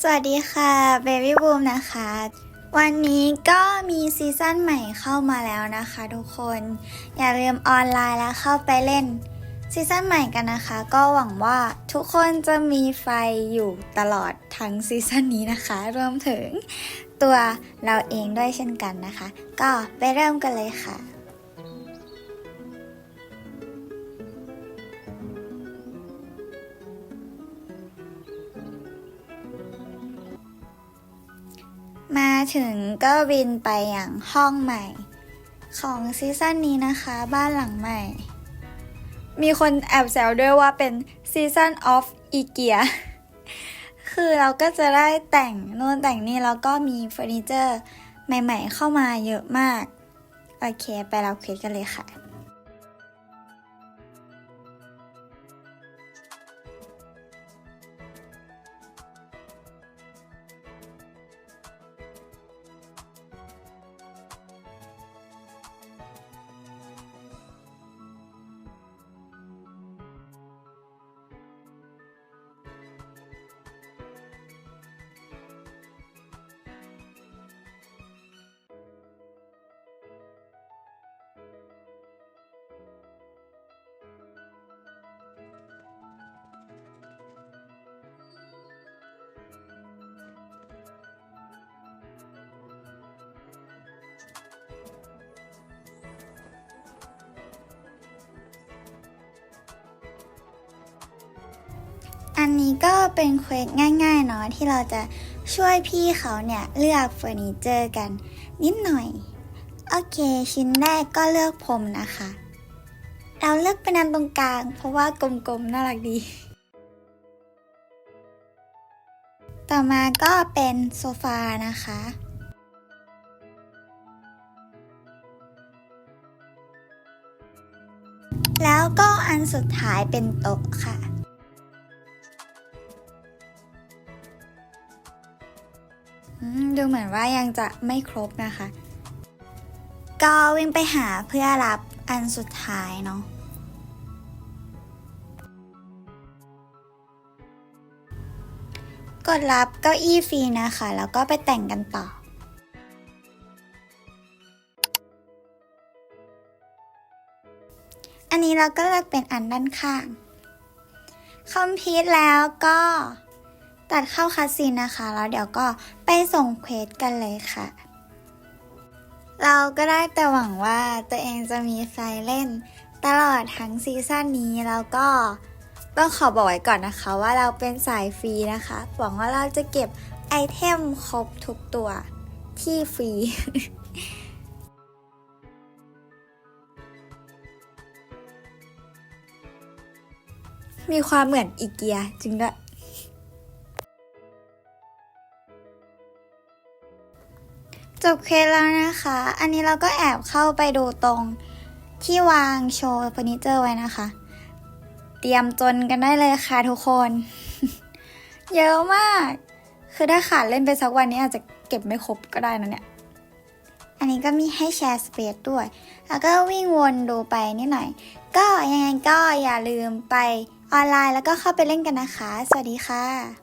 สวัสดีค่ะ Baby Boom นะคะ วันนี้ก็มีซีซั่นใหม่เข้ามาแล้วนะคะทุกคน อย่าลืมออนไลน์แล้วเข้าไปเล่นซีซั่นใหม่กันนะคะ ก็หวังว่าทุกคนจะมีไฟอยู่ตลอดทั้งซีซั่นนี้นะคะ รวมถึงตัวเราเองด้วยเช่นกันนะคะ ก็ไปเริ่มกันเลยค่ะ ถึงก็บินไปอย่างห้องใหม่ ของซีซั่นนี้นะคะบ้านหลังใหม่ มีคนแอบแซวด้วยว่าเป็นซีซั่นออฟอีเกียคือเราก็จะได้แต่งนู่นแต่งนี่แล้วก็มีเฟอร์นิเจอร์ใหม่ๆเข้ามาเยอะมาก โอเค ไปเราคุยกันเลยค่ะ นี้ก็เป็นเควสง่ายๆเนาะที่เราจะช่วยพี่เขาเนี่ยเลือกเฟอร์นิเจอร์กันนิดหน่อย โอเค ชิ้นแรกก็เลือกผมนะคะ เราเลือกเป็นอันตรงกลาง เพราะว่ากลมๆน่ารักดี ต่อมาก็เป็นโซฟานะคะแล้วก็อันสุดท้ายเป็นโต๊ะค่ะ ดูเหมือนว่ายังจะไม่ครบนะคะ ก็วิ่งไปหาเพื่อรับอันสุดท้ายเนาะกดรับเก้าอี้ฟรีนะคะ แล้วก็ไปแต่งกันต่อ อันนี้เราก็เลือกเป็นอันด้านข้าง คอมพิวต์แล้วก็ ตัดเข้าคัสซีนนะคะ แล้วเดี๋ยวก็ไปส่งเควสกันเลยค่ะ เราก็ได้แต่หวังว่าตัวเองจะมีไฟเล่น ตลอดทั้งซีซั่นนี้แล้วก็ต้องขอบอกไว้ก่อนนะคะว่าเราเป็นสายฟรีนะคะ หวังว่าเราจะเก็บไอเทมครบทุกตัวที่ฟรีมีความเหมือนอีเกียจริงด้วย จบเคสแล้วนะคะ อันนี้เราก็แอบเข้าไปดูตรงที่วางโชว์เฟอร์นิเจอร์ไว้นะคะ เตรียมจนกันได้เลยค่ะทุกคน เยอะมาก คือถ้าขาดเล่นไปสักวันนี้อาจจะเก็บไม่ครบก็ได้นะเนี่ย อันนี้ก็มีให้แชร์สเปซด้วย แล้วก็วิ่งวนดูไปนิดหน่อย ก็ยังไงก็อย่าลืมไปออนไลน์แล้วก็เข้าไปเล่นกันนะคะ สวัสดีค่ะ